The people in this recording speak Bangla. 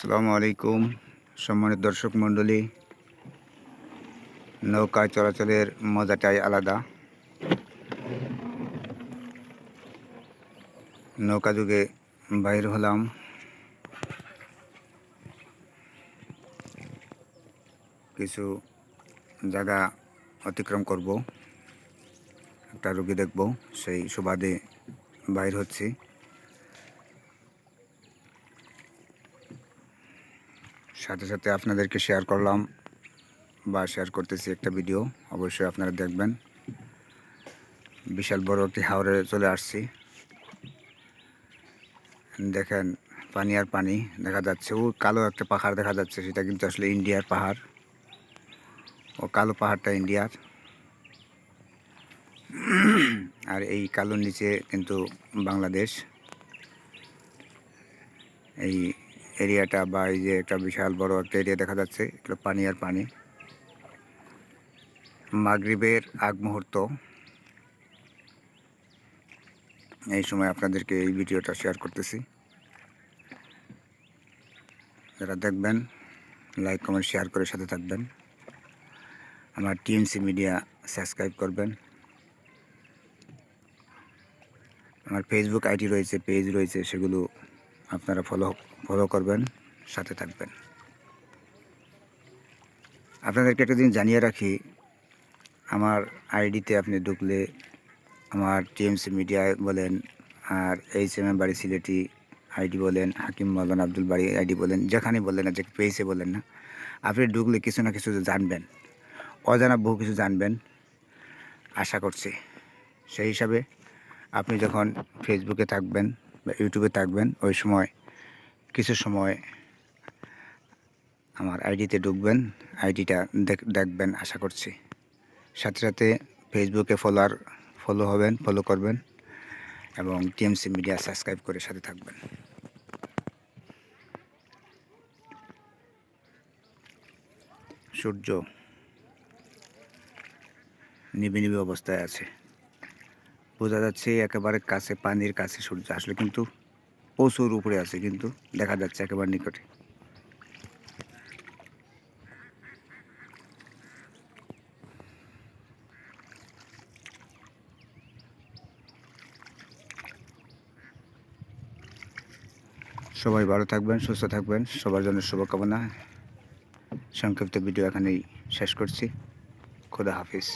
আসসালামু আলাইকুম, সম্মানিত দর্শক মণ্ডলী। নৌকায় চলাচলের মজাটাই আলাদা। নৌকা যুগে বাইর হলাম। কিছু জায়গা অতিক্রম করব। একটা রুগী দেখব, সেই সুবাদে বাইর হচ্ছি। সাথে সাথে আপনাদেরকে শেয়ার করলাম বা শেয়ার করতেছি একটা ভিডিও অবশ্যই আপনারা দেখবেন। বিশাল বড় একটি হাওড়ে চলে আসছি। দেখেন, পানি আর পানি দেখা যাচ্ছে। ও কালো একটা পাহাড় দেখা যাচ্ছে, সেটা কিন্তু আসলে ইন্ডিয়ার পাহাড়। ও কালো পাহাড়টা ইন্ডিয়ার। আর এই কালোর নিচে কিন্তু বাংলাদেশ। এই এরিয়াটা বা এই যে একটা বিশাল বড় একটা এরিয়া দেখা যাচ্ছে, এগুলো পানি আর পানি। মাগরিবের আগ মুহূর্ত। এই সময় আপনাদেরকে এই ভিডিওটা শেয়ার করতেছি। যারা দেখবেন লাইক কমেন্ট শেয়ার করে সাথে থাকবেন। আমার টিএমসি মিডিয়া সাবস্ক্রাইব করবেন। আমার ফেসবুক আইডি রয়েছে পেজ রয়েছে, সেগুলো আপনারা ফলো ফলো করবেন, সাথে থাকবেন। আপনাদেরকে একটা দিন জানিয়ে রাখি, আমার আইডিতে আপনি ঢুকলে আমার টিএমসি মিডিয়া বলেন, আর এইচ এম এম বাড়ি সিলেটি আইডি বলেন, হাকিম মৌলান আব্দুল বাড়ি আইডি বলেন, যেখানে বললেন না, যে পেয়েছে বলেন না, আপনি ঢুকলে কিছু না কিছু জানবেন। অজানা বহু কিছু জানবেন, আশা করছি। সেই হিসাবে আপনি যখন ফেসবুকে থাকবেন বা ইউটিউবে থাকবেন, ওই সময়, কিছু সময় আমার আইডিতে ঢুকবেন আইডিটা দেখবেন, আশা করছি। সাথে সাথে ফেসবুকে ফলোয়ার ফলো হবেন ফলো করবেন এবং টিএমসি মিডিয়া সাবস্ক্রাইব করে সাথে থাকবেন। সূর্য নিবি নিবি অবস্থায় আছে। বোঝা যাচ্ছে একেবারে কাছে পানির কাছে সূর্য আসলে কিন্তু প্রচুর উপরে আছে কিন্তু দেখা যাচ্ছে একেবারে নিকটে। সবাই ভালো থাকবেন, সুস্থ থাকবেন, সবার জন্য শুভকামনা। সংক্ষিপ্ত ভিডিও এখানেই শেষ করছি। খোদা হাফিজ।